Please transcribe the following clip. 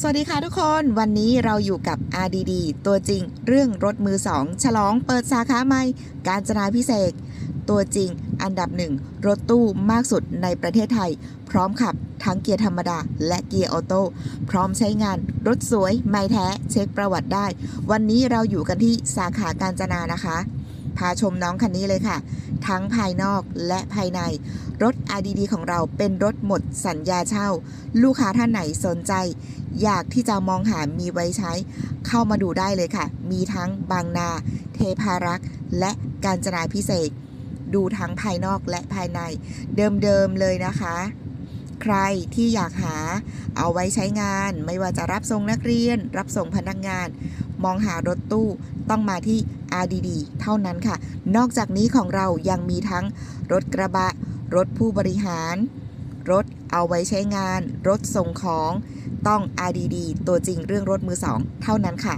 สวัสดีค่ะทุกคน วันนี้เราอยู่กับ RDD ตัวจริง เรื่องรถมือสองฉลองเปิดสาขาใหม่ การจนาพิเศษกตัวจริง อันดับหนึ่งรถตู้มากสุดในประเทศไทย พร้อมขับทั้งเกียร์ธรรมดา และเกียร์ออโต้พร้อมใช้งาน รถสวย ไม่แท้ เช็คประวัติได้ วันนี้เราอยู่กันที่สาขาการจนานะคะ พาชมน้องคันนี้เลยค่ะ ทั้งภายนอกและภายใน รถ RDD ของเราเป็นรถหมดสัญญาเช่า ลูกค้าท่านไหนสนใจ อยากที่จะมองหามีไว้ใช้ เข้ามาดูได้เลยค่ะ มีทั้งบางนา เทพารักษ์และการจนาพิเศษ ดูทั้งภายนอกและภายใน เดิมๆเลยนะคะใครที่อยากหาเอาไว้ใช้งาน ไม่ว่าจะรับส่งนักเรียน รับส่งพนักงาน มองหารถตู้ต้องมาที่ RDD เท่านั้นค่ะ นอกจากนี้ของเรายังมีทั้งรถกระบะ รถผู้บริหาร รถเอาไว้ใช้งาน รถส่งของ ต้อง RDD ตัวจริงเรื่องรถมือสองเท่านั้นค่ะ